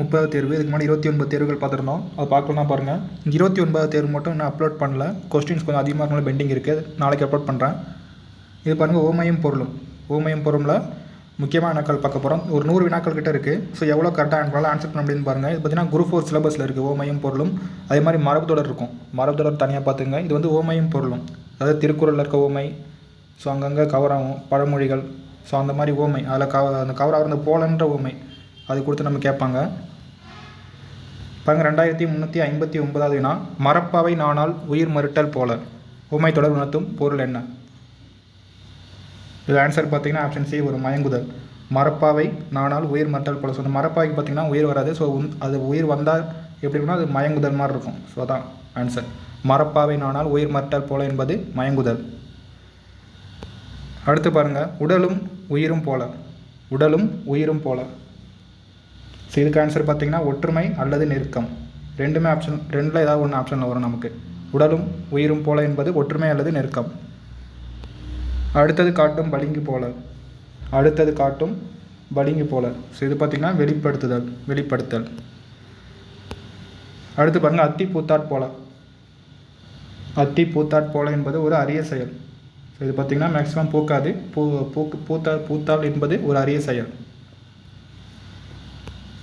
முப்பது தேர்வு இதுக்கு முன்னாடி இருபத்தி ஒன்பது தேர்வுகள் பார்த்துருந்தோம். அது பார்க்கலாம் பாருங்கள் இருபத்தி ஒன்பது தேர்வு மட்டும் நான் அப்லோட் பண்ணல. கொஸ்டின்ஸ் கொஞ்சம் அதிகமாக இருக்கனால பெண்டிங் இருக்குது நாளைக்கு அப்லோட் பண்ணுறேன் இது பாருங்கள் ஓமையும் பொருளும். ஓமையும் பொருளில் முக்கியமான வினாக்கள் பார்க்க போகிறோம் ஒரு நூறு வினாக்கள் கிட்ட இருக்குது ஸோ எவ்வளோ கரெக்டாக ஆன்சர் பண்ண முடியும்னு பாருங்கள் இது பார்த்தீங்கன்னா குரூப் ஃபோர் சிலபஸில் இருக்குது ஓமையும் பொருளும். அதே மாதிரி மரபு தொடர் இருக்கும். மரபு தொடர் தனியாக பார்த்துங்க இது வந்து ஓமையும் பொருளும். அதாவது திருக்குறளில் இருக்க ஓமை ஸோ அங்கங்கே கவர் ஆகும் பழமொழிகள் ஸோ அந்த மாதிரி ஓமை. அதில் கவ அந்த கவர் ஆகிற அந்த போலன்ற ஓமை. அது கொடுத்து நம்ம கேட்பாங்க. பாருங்கள் ரெண்டாயிரத்தி முந்நூற்றி ஐம்பத்தி ஒன்பதாவது வினா மரப்பாவை நானால் உயிர் மறுட்டல் போல. உமை தொடர் உணர்த்தும் பொருள் என்ன? இது ஆன்சர் பார்த்தீங்கன்னா ஆப்ஷன் சி ஒரு மயங்குதல். மரப்பாவை நானால் உயிர் மறுட்டல் போல. ஸோ அந்த மரப்பாவைக்கு பார்த்தீங்கன்னா உயிர் வராது. ஸோ அது உயிர் வந்தால் எப்படி இருக்கும்னா அது மயங்குதல் மாதிரி இருக்கும். ஸோ அதான் ஆன்சர் மரப்பாவை நானால் உயிர் மறுட்டல் போல என்பது மயங்குதல். அடுத்து பாருங்கள் உடலும் உயிரும் போல. உடலும் உயிரும் போல. ஸோ இதுக்கு ஆன்சர் பார்த்தீங்கன்னா ஒற்றுமை அல்லது நெருக்கம். ரெண்டுமே ஆப்ஷன் ரெண்டில் ஏதாவது ஒன்று ஆப்ஷனில் வரும் நமக்கு. உடலும் உயிரும் போல என்பது ஒற்றுமை அல்லது நெருக்கம். அடுத்தது காட்டும் பளிங்கு போல. அடுத்தது காட்டும் பளிங்கு போல. ஸோ இது பார்த்திங்கன்னா வெளிப்படுத்துதல் வெளிப்படுத்தல். அடுத்து பாருங்கள் அத்தி பூத்தாட் போல. அத்தி பூத்தாட் போல என்பது ஒரு அரிய செயல். ஸோ இது பார்த்திங்கன்னா மேக்ஸிமம் பூக்காது. பூ பூக்கு பூத்தா பூத்தாள் என்பது ஒரு அரிய செயல்.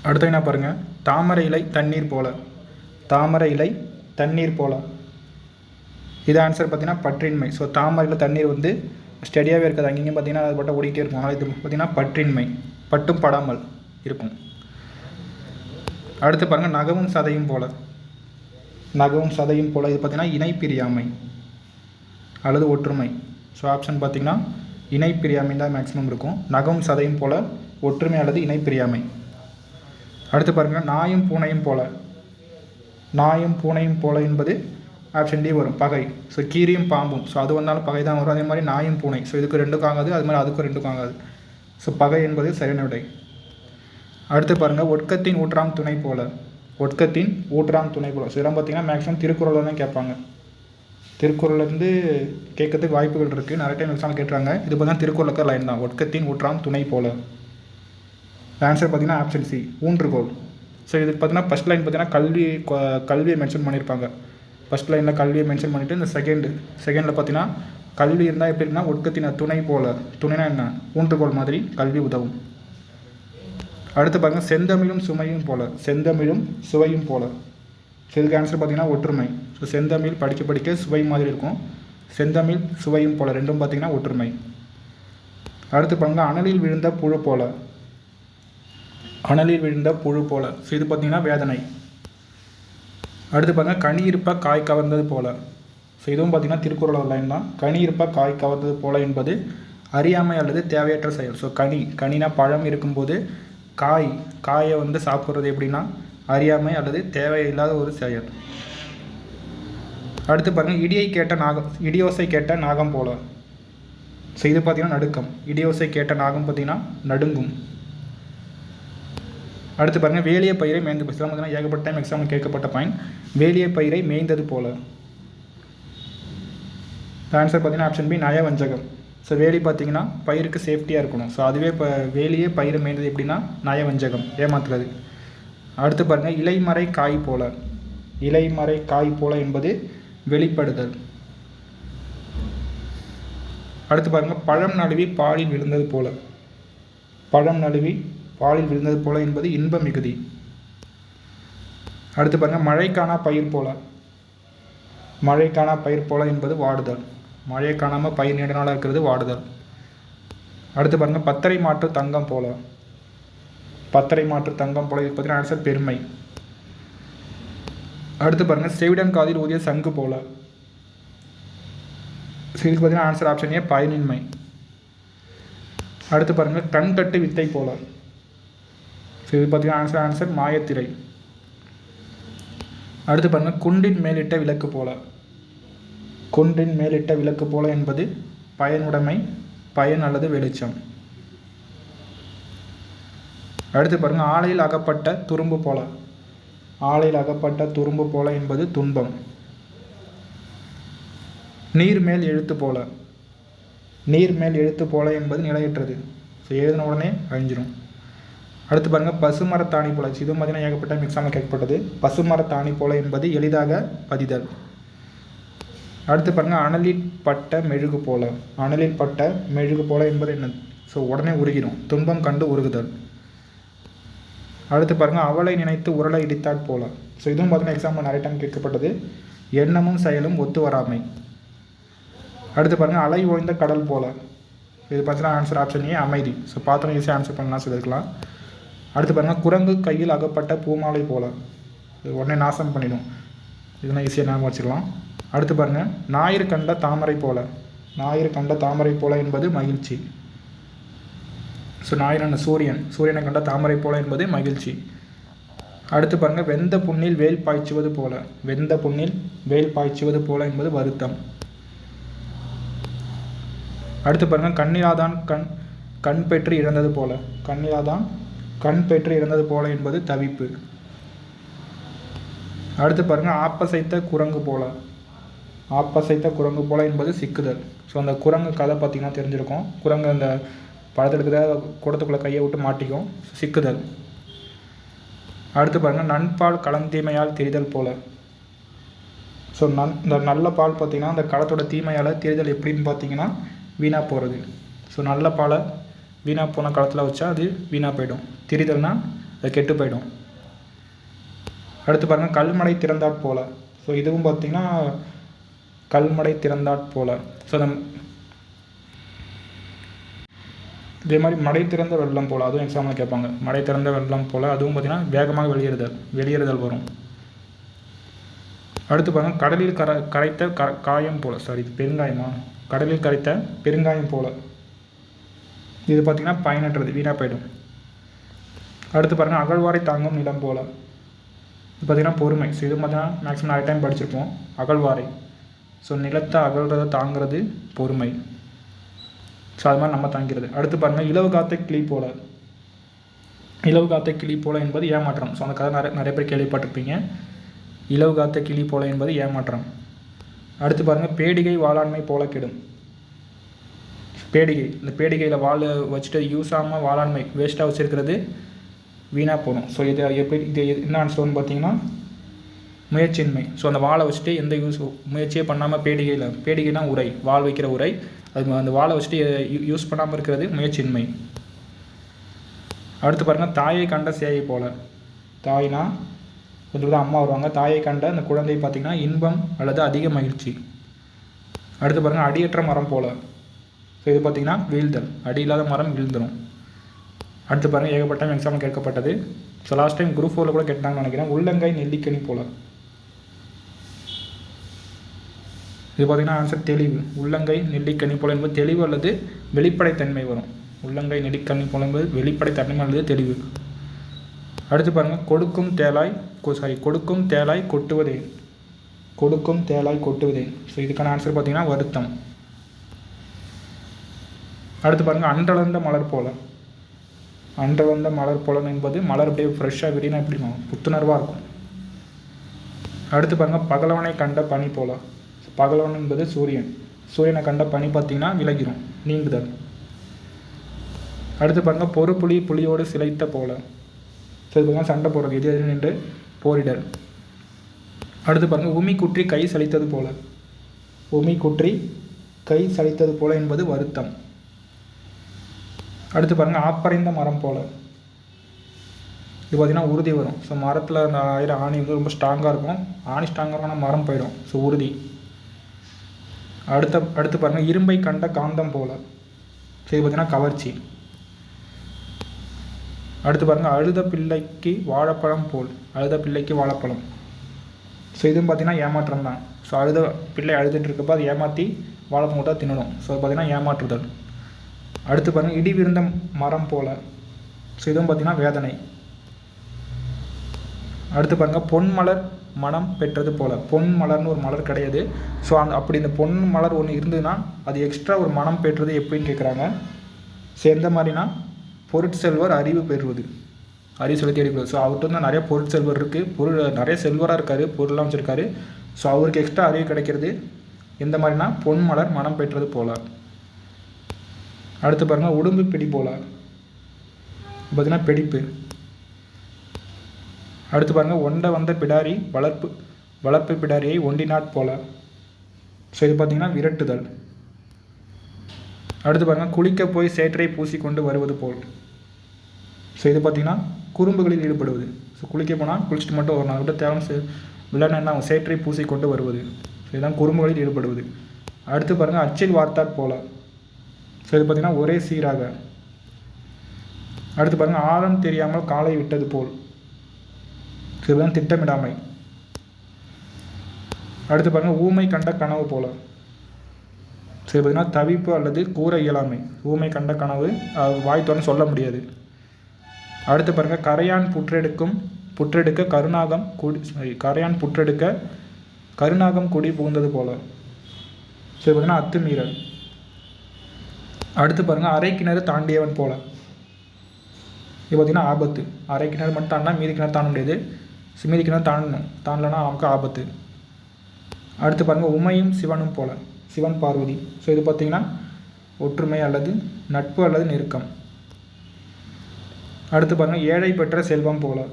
அடுத்து என்ன பாருங்கள் தாமரை இலை தண்ணீர் போல. தாமரை இலை தண்ணீர் போல. இது ஆன்சர் பார்த்தீங்கன்னா பற்றின்மை. ஸோ தாமரையில் தண்ணீர் வந்து ஸ்டெடியாகவே இருக்காது. அங்கேயும் பார்த்தீங்கன்னா அது பாட்டை ஓடிக்கிட்டே இருக்கும். ஆனால் இது பார்த்தீங்கன்னா பற்றின்மை. பட்டும் படாமல் இருக்கும். அடுத்து பாருங்கள் நகவும் சதையும் போல. நகவும் சதையும் போல. இது பார்த்தீங்கன்னா இணைப்பிரியாமை அல்லது ஒற்றுமை. ஸோ ஆப்ஷன் பார்த்தீங்கன்னா இணைப்பிரியாமை தான் மேக்ஸிமம் இருக்கும். நகவும் சதையும் போல ஒற்றுமை அல்லது இணைப்பிரியாமை. அடுத்து பாருங்கள் நாயும் பூனையும் போல. நாயும் பூனையும் போல என்பது ஆப்ஷன் டி வரும் பகை. ஸோ கீரியும் பாம்பும். ஸோ அது வந்தாலும் பகை தான் வரும். அதே மாதிரி நாயும் பூனை. ஸோ இதுக்கு ரெண்டுக்கும் ஆகாது அது மாதிரி அதுக்கும் ரெண்டுக்கும் ஆகாது ஸோ பகை என்பது சரியான விடை. அடுத்து பாருங்கள் ஒட்கத்தின் ஊற்றாம் துணை போல. ஒட்கத்தின் ஊற்றாம் துணை போல. ஸோ இதெல்லாம் பார்த்தீங்கன்னா மேக்ஸிமம் திருக்குறளில் தான் கேட்பாங்க. திருக்குறள்லேருந்து கேட்கறதுக்கு வாய்ப்புகள் இருக்குது நிறைய டைம் எக்ஸாம் கேட்டுறாங்க இது பார்த்தீங்கன்னா திருக்குறளுக்கு இருக்கிற லைன் தான். ஒட்கத்தின் ஊற்றாம் துணை போல. ஆன்சர் பார்த்தீங்கன்னா ஆப்ஷன் சி ஊன்றுகோல் ஸோ இது பார்த்தீங்கன்னா ஃபஸ்ட் லைன் பார்த்தீங்கன்னா கல்வி கல்வியை மென்ஷன் பண்ணியிருப்பாங்க. ஃபஸ்ட் லைனில் கல்வியை மென்ஷன் பண்ணிவிட்டு இந்த செகண்டு செகண்டில் பார்த்தீங்கன்னா கல்வி இருந்தால் எப்படி இருக்குன்னா ஒட்கத்தின துணை போல. துணைனா என்ன? ஊன்றுகோல் மாதிரி கல்வி உதவும். அடுத்து பாருங்க செந்தமிழும் சுமையும் போல. செந்தமிழும் சுவையும் போல. ஸோ இதுக்கு ஆன்சர் பார்த்தீங்கன்னா ஒற்றுமை. ஸோ செந்தமிழ் படிக்க படிக்க சுவை மாதிரி இருக்கும். செந்தமிழ் சுவையும் போல. ரெண்டும் பார்த்தீங்கன்னா ஒற்றுமை. அடுத்து பாருங்க அனலில் விழுந்த புழு போல. அனலில் விழுந்த புழு போல. ஸோ இது பார்த்தீங்கன்னா வேதனை. அடுத்து பாருங்கள் கனி இருப்ப காய் கவர்ந்தது போல. ஸோ இதுவும் பார்த்தீங்கன்னா திருக்குறள் லைன் தான். கனி இருப்ப காய் கவர்ந்தது போல என்பது அறியாமை அல்லது தேவையற்ற செயல். ஸோ கனி கனினா பழம் இருக்கும்போது காய் காயை வந்து சாப்பிட்றது எப்படின்னா அறியாமை அல்லது தேவையில்லாத ஒரு செயல். அடுத்து பாருங்கள் இடியை கேட்ட நாகம் இடியோசை கேட்ட நாகம் போல. ஸோ இது பார்த்தீங்கன்னா நடுக்கம். இடியோசை கேட்ட நாகம் பார்த்தீங்கன்னா நடுங்கும். அடுத்து பாருங்கள் வேலிய பயிரை மேய்ந்து இதெல்லாம் பார்த்தீங்கன்னா ஏகப்பட்ட டைம் எக்ஸாமில் கேட்கப்பட்ட பாயிண்ட் வேலிய பயிரை மேய்ந்தது போல. ஆன்சர் பார்த்தீங்கன்னா ஆப்ஷன் பி நயவஞ்சகம். ஸோ வேலி பார்த்தீங்கன்னா பயிருக்கு சேஃப்டியாக இருக்கணும். ஸோ அதுவே இப்போ வேலியே பயிரை மேய்ந்தது எப்படின்னா நயவஞ்சகம். ஏமாத்துறது. அடுத்து பாருங்கள் இலைமறை காய் போல. இலைமறை காய் போல என்பது வெளிப்படுதல். அடுத்து பாருங்க பழம் நழுவி பாலில் விழுந்தது போல. பழம் நழுவி பாலில் விழுந்தது போல என்பது இன்ப மிகுதி. அடுத்து பாருங்கள் மழைக்கான பயிர் போல. மழைக்கான பயிர் போல என்பது வாடுதல். மழை காணாமல் பயிர் நீண்ட நாளாக இருக்கிறது வாடுதல். அடுத்து பாருங்கள் பத்தரை மாற்று தங்கம் போல. பத்தரை மாற்று தங்கம் போல இது பார்த்தீங்கன்னா ஆன்சர் பெருமை. அடுத்து பாருங்கள் செவிடன் காதில் ஊதிய சங்கு போல. இதுக்கு பார்த்தீங்கன்னா ஆன்சர் ஆப்ஷன் ஏ பயனின்மை. அடுத்து பாருங்கள் கண் தட்டு வித்தை போல. ஸோ இது பார்த்தீங்கன்னா ஆன்சர் ஆன்சர் மாயத்திரை. அடுத்து பாருங்கள் குண்டின் மேலிட்ட விளக்கு போல. குன்றின் மேலிட்ட விளக்கு போல என்பது பயனுடைமை பயன் அல்லது வெளிச்சம். அடுத்து பாருங்கள் ஆலையில் அகப்பட்ட துரும்பு போல. ஆலையில் அகப்பட்ட துரும்பு போல என்பது துன்பம். நீர் மேல் எழுத்து போல. நீர் மேல் எழுத்து போல என்பது நிலையற்றது. ஸோ எழுதின உடனே அழிஞ்சிரும். அடுத்து பாருங்கள் பசுமரத்தாணி போல. இதுவும் பார்த்தீங்கன்னா ஏகப்பட்ட எக்ஸாம்பிள் கேட்கப்பட்டது. பசுமரத்தாணி போல என்பது எளிதாக பதிதல். அடுத்து பாருங்கள் அனலில் பட்ட மெழுகு போல. அனலில் பட்ட மெழுகு போல என்பது என்ன? ஸோ உடனே உருகிடும். துன்பம் கண்டு உருகுதல். அடுத்து பாருங்கள் அவளை நினைத்து உரலை இடித்தாற் போல. ஸோ இதுவும் பார்த்தீங்கன்னா எக்ஸாம்பிள் நிறைய டைம் கேட்கப்பட்டது. எண்ணமும் செயலும் ஒத்து வராமை. அடுத்து பாருங்கள் அலை ஓய்ந்த கடல் போல. இது பார்த்தீங்கன்னா ஆன்சர் ஆப்ஷன் ஏ அமைதி. ஸோ பார்த்தோம் ஈஸியாக ஆன்சர் பண்ணலாம் சொல்லியிருக்கலாம் அடுத்து பாருங்கள் குரங்கு கையில் அகப்பட்ட பூமாலை போல. இது உடனே நாசம் பண்ணிடும். இதெல்லாம் ஈஸியாக ஞாபகம் வச்சுக்கலாம். அடுத்து பாருங்கள் ஞாயிறு கண்ட தாமரை போல. ஞாயிறு கண்ட தாமரை போல என்பது மகிழ்ச்சி. ஸோ ஞாயிறு சூரியன் சூரியனை கண்ட தாமரை போல என்பது மகிழ்ச்சி. அடுத்து பாருங்கள் வெந்த புண்ணில் வேல் பாய்ச்சுவது போல. வெந்த புண்ணில் வேல் பாய்ச்சுவது போல என்பது வருத்தம். அடுத்து பாருங்கள் கண்ணிலாதான் கண் கண் பெற்று இழந்தது போல. கண்ணிலாதான் கண் பெற்று இறந்தது போல என்பது தவிப்பு. அடுத்து பாருங்கள் ஆப்பசைத்த குரங்கு போல. ஆப்பசைத்த குரங்கு போல என்பது சிக்குதல். ஸோ அந்த குரங்கு கதை பார்த்திங்கன்னா தெரிஞ்சிருக்கும். குரங்கு அந்த பழத்தெடுக்கிற குடத்துக்குள்ளே கையை விட்டு மாட்டிக்கும். சிக்குதல். அடுத்து பாருங்கள் நண்பால் கலந்தீமையால் தெரிதல் போல. ஸோ நன் இந்த நல்ல பால் பார்த்திங்கன்னா அந்த களத்தோட தீமையால் தெரிதல் எப்படின்னு பார்த்தீங்கன்னா வீணாக போகிறது ஸோ நல்ல பாலை வீணாக போன களத்தில் வச்சா அது வீணாக போயிடும். திரிதல்னா அது கெட்டு போயிடும். அடுத்து பாருங்கள் கல்மடை திறந்தாற் போல. ஸோ இதுவும் பார்த்திங்கன்னா கல்மடை திறந்தாற் போல. ஸோ அந்த இதே மாதிரி மடை திறந்த வெள்ளம் போல் அதுவும் எக்ஸாமில் கேட்பாங்க. மடை திறந்த வெள்ளம் போல் அதுவும் பார்த்திங்கன்னா வேகமாக வெளியேறுதல் வெளியேறுதல் வரும். அடுத்து பாருங்கள் கடலில் கர கரைத்த க காயம் போல். சாரி இது பெருங்காயமா? கடலில் கரைத்த பெருங்காயம் போல். இது பார்த்திங்கன்னா பயனற்றது வீணாக போயிடும். அடுத்து பாருங்கள் அகழ்வாரை தாங்கும் நிலம் போல். பார்த்திங்கன்னா பொறுமை. ஸோ இது பார்த்தீங்கன்னா மேக்ஸிமம் நிறைய டைம் படிச்சிருப்போம். அகழ்வாரை. ஸோ நிலத்தை அகழ்றதை தாங்கிறது பொறுமை. ஸோ அது மாதிரி நம்ம தாங்கிறது. அடுத்து பாருங்கள் இலவு காத்த கிளி போல. இலவு காத்த கிளி போல என்பது ஏமாற்றம். ஸோ அந்த கதை நிறைய நிறைய பேர் கேள்விப்பட்டிருப்பீங்க. இலவு காத்த கிளி போல என்பது ஏமாற்றம். அடுத்து பாருங்கள் பேடிகை வாளாண்மை போல கெடும். பேடிகை. இந்த பேடிகையில் வாழை வச்சுட்டு யூஸ் ஆகாமல் வாளாண்மை வேஸ்ட்டாக வச்சுருக்கிறது வீணாக போகணும். ஸோ இது எப்படி இது என்ன ஆன்சர்னு பார்த்தீங்கன்னா முயற்சியின்மை. ஸோ அந்த வாழை வச்சுட்டு எந்த யூஸ் முயற்சியே பண்ணாமல் பேடிகையில் பேடிகைனா உரை வாள் வைக்கிற உரை. அது அந்த வாழை வச்சுட்டு யூஸ் பண்ணாமல் இருக்கிறது முயற்சியின்மை. அடுத்து பாருங்கள் தாயை கண்ட சேயை போல். தாய்னா கொஞ்சம் தான் அம்மா வருவாங்க. தாயை கண்ட அந்த குழந்தை பார்த்திங்கன்னா இன்பம் அல்லது அதிக மகிழ்ச்சி. அடுத்து பாருங்கள் அடியற்ற மரம் போல். ஸோ இது பார்த்திங்கன்னா வீழ்தல். அடி இல்லாத மரம் வீழ்ந்துடும் அடுத்து பாருங்கள் ஏகப்பட்ட எக்ஸாம் கேட்கப்பட்டது. ஸோ லாஸ்ட் டைம் குரூப் ஃபோரில் கூட கேட்டாங்கன்னு நினைக்கிறேன். உள்ளங்காய் நெல்லிக்கனி போல. இது பார்த்திங்கன்னா ஆன்சர் தெளிவு. உள்ளங்கை நெல்லிக்கனி போல என்பது தெளிவு அல்லது வெளிப்படைத்தன்மை வரும். உள்ளங்கை நெல்லிக்கனி போல என்பது வெளிப்படைத்தன்மை அல்லது தெளிவு. அடுத்து பாருங்கள் கொடுக்கும் தேலாய் சாரி கொடுக்கும் தேலாய் கொட்டுவதே. கொடுக்கும் தேலாய் கொட்டுவதே. ஸோ இதுக்கான ஆன்சர் பார்த்தீங்கன்னா வருத்தம். அடுத்து பாருங்கள் அன்றளர்ந்த மலர் போல. அன்றளர்ந்த மலர் போல என்பது மலர் அப்படியே ஃப்ரெஷ்ஷாக விரினா எப்படி புத்துணர்வாக இருக்கும். அடுத்து பாருங்கள் பகலவனை கண்ட பனி போல. பகலவன் என்பது சூரியன். சூரியனை கண்ட பனி பார்த்தீங்கன்னா விலகிரும் நீங்குதல். அடுத்து பாருங்கள் பொறுப்புலி புலியோடு சிலைத்த போல. சரி பாருங்கள் சண்டை போடுறது. எது எது நின்று போரிடல். அடுத்து பாருங்கள் உமி குற்றி கை சலித்தது போல. உமி குற்றி கை சலித்தது போல என்பது வருத்தம். அடுத்து பாருங்கள் ஆப்பறைந்த மரம் போல். இது பார்த்திங்கன்னா உறுதி வரும். ஸோ மரத்தில் அந்த ஆயிரம் ஆணி வந்து ரொம்ப ஸ்ட்ராங்காக இருக்கும். ஆணி ஸ்ட்ராங்காக இருக்கும் மரம் போயிடும். ஸோ உறுதி. அடுத்த அடுத்து பாருங்கள் இரும்பை கண்ட காந்தம் போல். ஸோ இது பார்த்திங்கன்னா கவர்ச்சி. அடுத்து பாருங்கள் அழுத பிள்ளைக்கு வாழைப்பழம் போல். அழுத பிள்ளைக்கு வாழைப்பழம். ஸோ இதுவும் பார்த்திங்கன்னா ஏமாற்றம் தான். ஸோ அழுத பிள்ளை அழுதுட்டு இருக்கப்போ அது ஏமாற்றி வாழைப்பழம் மட்டும் தின்னணும். ஸோ பார்த்திங்கன்னா ஏமாற்றுதல். அடுத்து பாருங்கள் இடி விருந்த மரம் போல். ஸோ இதுவும் பார்த்திங்கன்னா வேதனை. அடுத்து பாருங்கள் பொன் மலர் மனம் பெற்றது போல். பொன் மலர்னு ஒரு மலர் கிடையாது. ஸோ அந்த அப்படி இந்த பொன் மலர் ஒன்று இருந்ததுன்னா அது எக்ஸ்ட்ரா ஒரு மனம் பெற்றது எப்படின்னு கேட்குறாங்க ஸோ எந்த மாதிரினா பொருட்செல்வர் அறிவு பெறுவது. அறிவு சொல்லி தேடிப்படுவது ஸோ அவர்கிட்ட வந்து நிறைய பொருட்செல்வர் இருக்குது பொருள் நிறைய செல்வராக இருக்கார் பொருள்லாம் வச்சுருக்காரு. ஸோ அவருக்கு எக்ஸ்ட்ரா அறிவு கிடைக்கிறது. எந்த மாதிரினா பொன் மலர் மனம் பெற்றது போல. அடுத்து பாருங்கள் உடம்பு பிடி போல. பார்த்திங்கன்னா பிடிப்பு. அடுத்து பாருங்கள் ஒண்டை வந்த பிடாரி வளர்ப்பு வளர்ப்பு பிடாரியை ஒண்டினாட் போல. ஸோ இது பார்த்தீங்கன்னா விரட்டுதல். அடுத்து பாருங்கள் குளிக்க போய் சேற்றை பூசிக்கொண்டு வருவது போல். ஸோ இது பார்த்தீங்கன்னா குறும்புகளில் ஈடுபடுவது. ஸோ குளிக்க போனால் குளிச்சுட்டு மட்டும் வரணும் நாள் விட்டு தேவை சே விளையாட என்ன ஆகும்? சேற்றை பூசிக்கொண்டு வருவது. ஸோ இதுதான் குறும்புகளில் ஈடுபடுவது. அடுத்து பாருங்கள் அச்சில் வார்த்தாற் போல. ஸோ இது பார்த்தீங்கன்னா ஒரே சீராக. அடுத்து பாருங்கள் ஆழம் தெரியாமல் காலை விட்டது போல். ஸோ இதுதான் திட்டமிடாமை. அடுத்து பாருங்கள் ஊமை கண்ட கனவு போல. சரி பார்த்தீங்கன்னா தவிப்பு அல்லது கூற இயலாமை. ஊமை கண்ட கனவு அது வாய் சொல்ல முடியாது. அடுத்து பாருங்கள் கரையான் புற்றெடுக்கும் புற்றெடுக்க கருநாகம் குடி சாரி கரையான் புற்றெடுக்க கருநாகம் குடி புகுந்தது போல. சரி பார்த்தீங்கன்னா அத்துமீறல். அடுத்து பாருங்கள் அரை கிணறு தாண்டியவன் போல. இது பார்த்தீங்கன்னா ஆபத்து. அரை கிணறு மட்டும் தாண்டினா மீதி கிணறு தாண்ட முடியாது. சி- மீதி கிணறு தாண்டணும். தாண்டலன்னா அவனுக்கு ஆபத்து. அடுத்து பாருங்கள் உமையும் சிவனும் போல. சிவன் பார்வதி. ஸோ இது பார்த்தீங்கன்னா ஒற்றுமை அல்லது நட்பு அல்லது நெருக்கம். அடுத்து பாருங்கள் ஏழை பெற்ற செல்வம் போல.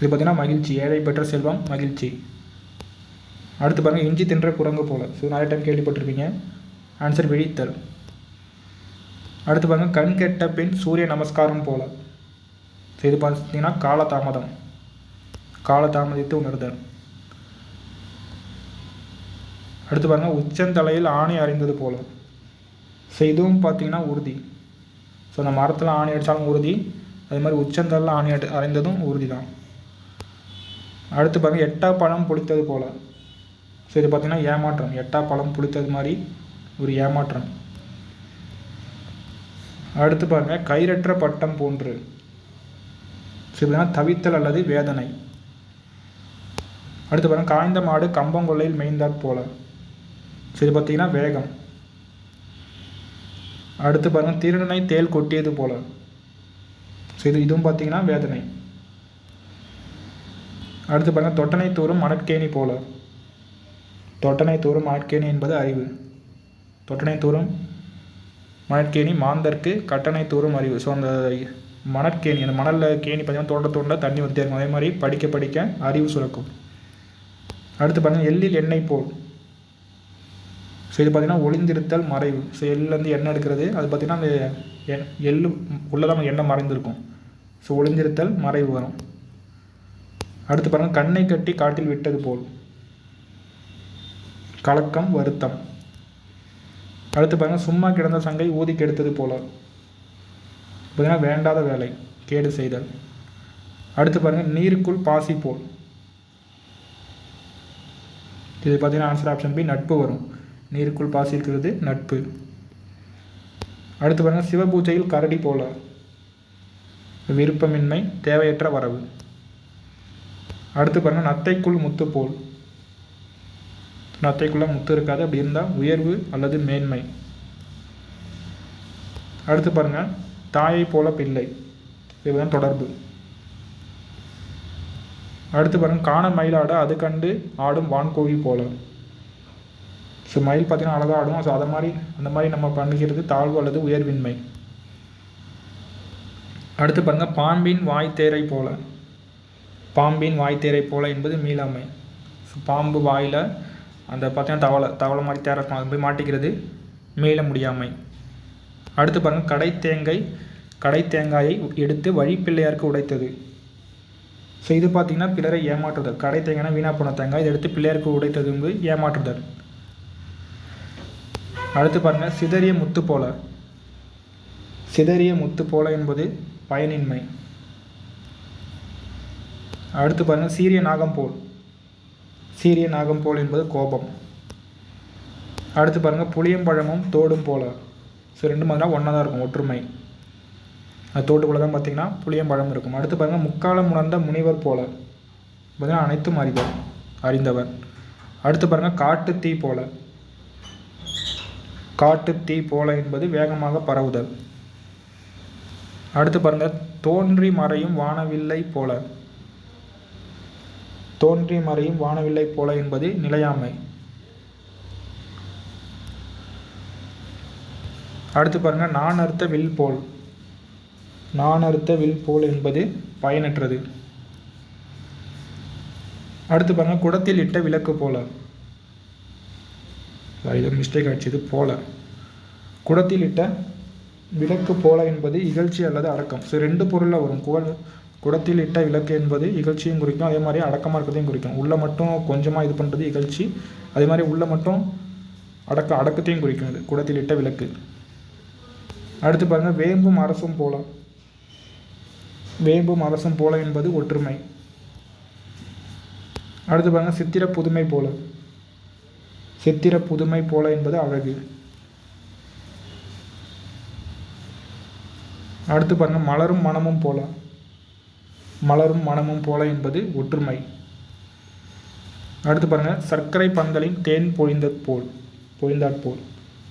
இது பார்த்தீங்கன்னா மகிழ்ச்சி. ஏழை பெற்ற செல்வம் மகிழ்ச்சி. அடுத்து பாருங்கள் இஞ்சி தின்ற குரங்கு போல. ஸோ நிறைய டைம் கேள்விப்பட்டிருப்பீங்க. ஆன்சர் விழித்தல் அடுத்து பாருங்கள் கண் கெட்ட பின் சூரிய நமஸ்காரம் போல. ஸோ இது பார்த்தீங்கன்னா காலதாமதம் காலதாமதித்து உணர்தல். அடுத்து பாருங்கள் உச்சந்தலையில் ஆணை அறிந்தது போல. ஸோ இதுவும் பார்த்தீங்கன்னா உறுதி. ஸோ அந்த மரத்தில் ஆணி அடித்தாலும் உறுதி. அதே மாதிரி உச்சந்தலையில் ஆணி அடி அறைந்ததும் உறுதி தான் அடுத்து பாருங்கள் எட்டா பழம் புளித்தது போல. ஸோ இது பார்த்தீங்கன்னா ஏமாற்றம். எட்டா பழம் புளித்தது மாதிரி ஒரு ஏமாற்றம். அடுத்து பாருங்கள் கயிறற்ற பட்டம் போன்று. ஸோ பார்த்தீங்கன்னா தவித்தல் அல்லது வேதனை. அடுத்து பாருங்கள் காய்ந்த மாடு கம்பங்கொல்லையில் மேய்ந்தாற் போல. சரி பார்த்தீங்கன்னா வேகம். அடுத்து பாருங்கள் திருநனை தேல் கொட்டியது போல. சரி இது இதுவும் பார்த்தீங்கன்னா வேதனை. அடுத்து பாருங்கள் தொட்டனை தூரும் மணற்கேணி போல. தொட்டனை தூரும் மணற்கேணி என்பது அறிவு. தொட்டனை தூரும் மணற்கேணி மாந்தர்க்கு கட்டணை தூரும் அறிவு. ஸோ அந்த மணற்கேணி அந்த மணலில் கேணி பார்த்தீங்கன்னா தோண்ட தோண்ட தண்ணி வந்துட்டே இருக்கும் அதே மாதிரி படிக்க படிக்க அறிவு சுரக்கும். அடுத்து பார்த்தீங்கன்னா எள்ளில் எண்ணெய் போல். ஸோ இது பார்த்திங்கன்னா ஒளிந்திருத்தல் மறைவு. ஸோ எள்ளுலேருந்து எண்ணெய் எடுக்கிறது அது பார்த்தீங்கன்னா அந்த எண் எள்ளு உள்ளே தான் எண்ணெய் மறைந்திருக்கும். ஸோ ஒளிந்திருத்தல் மறைவு வரும். அடுத்து பாருங்கள் கண்ணை கட்டி காட்டில் விட்டது போல். கலக்கம் வருத்தம். அடுத்து பாருங்கள் சும்மா கிடந்த சங்கை ஊதி கெடுத்தது போல. பார்த்தீங்கன்னா வேண்டாத வேலை கேடு செய்தல். அடுத்து பாருங்கள் நீருக்குள் பாசி போல். இது பார்த்தீங்கன்னா ஆன்சர் ஆப்ஷன் பி நட்பு வரும். நீருக்குள் பாசி இருக்கிறது நட்பு. அடுத்து பாருங்கள் சிவபூஜையில் கரடி போல. விருப்பமின்மை தேவையற்ற வரவு. அடுத்து பாருங்கள் நத்தைக்குள் முத்து போல். நத்தைக்குள்ளே முத்து இருக்காது. அப்படி இருந்தால் உயர்வு அல்லது மேன்மை. அடுத்து பாருங்கள் தாயை போல பிள்ளை. இதுதான் தொடர்பு. அடுத்து பாருங்க. காண மயிலாட அது கண்டு ஆடும் வான்கோழி போல. ஸோ மயில் பார்த்தீங்கன்னா அழகாக ஆடும். ஸோ அதை மாதிரி அந்த மாதிரி நம்ம பண்ணிக்கிறது தாழ்வு அல்லது உயர்வின்மை. அடுத்து பாருங்க. பாம்பின் வாய் போல. பாம்பின் வாய் போல என்பது மீளாமை. ஸோ பாம்பு வாயில் அந்த பார்த்தீங்கன்னா தவளை தவளை மாதிரி தேர இருக்கும். அது போய் மாட்டிக்கிறது மீள முடியாமை. அடுத்து பாருங்க கடை தேங்காய் கடை தேங்காயை எடுத்து வழிப்பிள்ளையாருக்கு உடைத்தது. ஸோ இது பார்த்தீங்கன்னா பிறரை ஏமாற்றுதல். கடை தேங்காய்னா வீணாக போன தேங்காய். இதை எடுத்து பிள்ளையாருக்கு உடைத்தது வந்து ஏமாற்றுதல். அடுத்து பாருங்கள் சிதறிய முத்து போல. சிதறிய முத்து போல என்பது பயனின்மை. அடுத்து பாருங்கள் சீரிய நாகம் போல். சீரிய நாகம் போல் என்பது கோபம். அடுத்து பாருங்கள் புளியம்பழமும் தோடும் போல. ஸோ ரெண்டு மாதிரினா ஒன்றா தான் இருக்கும் ஒற்றுமை. அது தோட்டுக்குள்ளே தான் பார்த்தீங்கன்னா புளியம்பழம் இருக்கும். அடுத்து பாருங்கள் முக்காலம் உணர்ந்த முனிவர் போல. பார்த்தீங்கன்னா அனைத்தும் அறிவர் அறிந்தவர். அடுத்து பாருங்கள் காட்டு தீ போல. காட்டு தீ போல என்பது வேகமாக பரவுதல். அடுத்து பாருங்கள் தோன்றி மறையும் வானவில்லை போல. தோன்றி மறையும் வானவில்லை போல என்பது நிலையாமை அடுத்து பாருங்கள் நான் அறுத்த வில் போல். நான் அறுத்த வில் போல் என்பது பயனற்றது. அடுத்து பாருங்கள் குடத்தில் இட்ட விளக்கு போல. இது மிஸ்டேக் ஆச்சு இது போல. குடத்தில் இட்ட விளக்கு போல என்பது இகழ்ச்சி அல்லது அடக்கம். ஸோ ரெண்டு பொருளில் வரும். குவல் குடத்தில் இட்ட விளக்கு என்பது இகழ்ச்சியும் குறிக்கும் அதே மாதிரி அடக்கமாக இருக்கிறதையும் குறிக்கும். உள்ளே மட்டும் கொஞ்சமாக இது பண்ணுறது இகழ்ச்சி அதே மாதிரி உள்ளே மட்டும் அடக்க அடக்கத்தையும் குறிக்கும் இது குடத்தில் இட்ட விளக்கு. அடுத்து பாருங்கள் வேம்பும் அரசும் போல. வேம்பும் அரசும் போல என்பது ஒற்றுமை. அடுத்து பாருங்கள் சித்திர புதுமை போல. சித்திர புதுமை போல என்பது அழகு. அடுத்து பாருங்கள் மலரும் மனமும் போல. மலரும் மனமும் போல என்பது ஒற்றுமை. அடுத்து பாருங்கள் சர்க்கரை பந்தலின் தேன் பொழிந்த போல் பொழிந்தாற் போல்.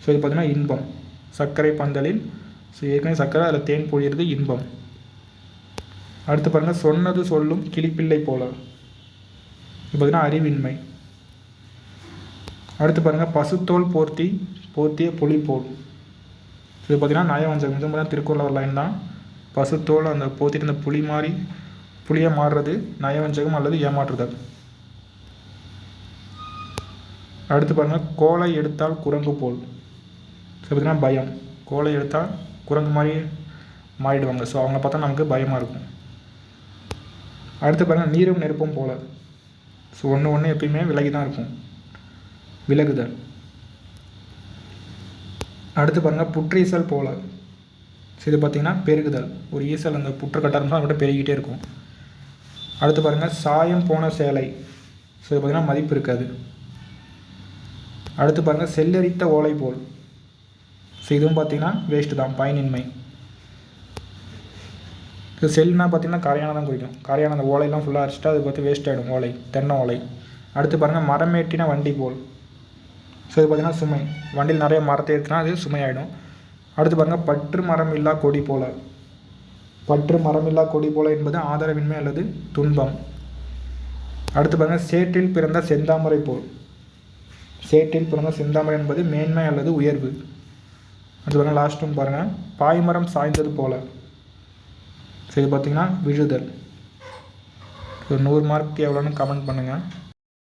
ஸோ இது பார்த்தீங்கன்னா இன்பம். சர்க்கரை பந்தலில் ஸோ ஏற்கனவே சர்க்கரை அதில் தேன் பொழியிறது இன்பம். அடுத்து பாருங்க சொன்னது சொல்லும் கிளிப்பிள்ளை போல. இது பார்த்தீங்கன்னா அறிவின்மை. அடுத்து பாருங்கள் பசுத்தோல் போர்த்தி போர்த்திய புலி போல். இது பார்த்தீங்கன்னா நயவஞ்சகம் இது மாதிரி திருக்குறள் லைன் தான். பசுத்தோல் அந்த போத்திட்டு அந்த புலி மாதிரி புலியை மாறுறது நயவஞ்சகம் அல்லது ஏமாற்றுதல். அடுத்து பாருங்கள் கோலை எடுத்தால் குரங்கு போல். ஸோ பார்த்தீங்கன்னா பயம். கோலை எடுத்தால் குரங்கு மாதிரி மாறிடுவாங்க. ஸோ அவங்கள பார்த்தா நமக்கு பயமாக இருக்கும். அடுத்து பாருங்கள் நீரும் நெருப்பும் போல். ஸோ ஒன்று ஒன்று எப்பயுமே விலகி தான் இருக்கும். விலகுதல். அடுத்து பாருங்கள் புற்றீசல் போல். ஸோ இது பார்த்திங்கன்னா பெருகுதல். ஒரு ஈசல் அந்த புற்று கட்டாரம்னா இருந்தால் அதோட பெருகிட்டே இருக்கும். அடுத்து பாருங்கள் சாயம் போன சேலை. ஸோ இது பார்த்தீங்கன்னா மதிப்பு இருக்காது. அடுத்து பாருங்கள் செல்லரித்த ஓலை போல். ஸோ இதுவும் பார்த்தீங்கன்னா வேஸ்ட்டு தான் பயனின்மை. இது செல்னா பார்த்தீங்கன்னா கரையான தான் குறிக்கும். கரையான அந்த ஓலையெல்லாம் ஃபுல்லாக அரைச்சிட்டு அது பார்த்து வேஸ்ட் ஆகிடும் ஓலை தென்னை ஓலை. அடுத்து பாருங்கள் மரமேட்டின வண்டி போல். ஸோ இது பார்த்தீங்கன்னா சுமை. வண்டியில் நிறைய மரத்தை ஏற்றினா அது சுமையாயிடும். அடுத்து பாருங்கள் பற்று மரம் இல்லா கொடி போல். பற்று மரமில்லா கொடி போல என்பது ஆதரவின்மை அல்லது துன்பம். அடுத்து பாருங்கள் சேற்றில் பிறந்த செந்தாமரை போல். சேற்றில் பிறந்த செந்தாமரை என்பது மேன்மை அல்லது உயர்வு. அடுத்து பாருங்கள் லாஸ்ட் ஒன் பாருங்கள் பாய்மரம் சாய்ந்தது போல. சரி இது பார்த்தீங்கன்னா விழுதல். ஒரு நூறு மார்க் எவ்வளோன்னு கமெண்ட் பண்ணுங்கள்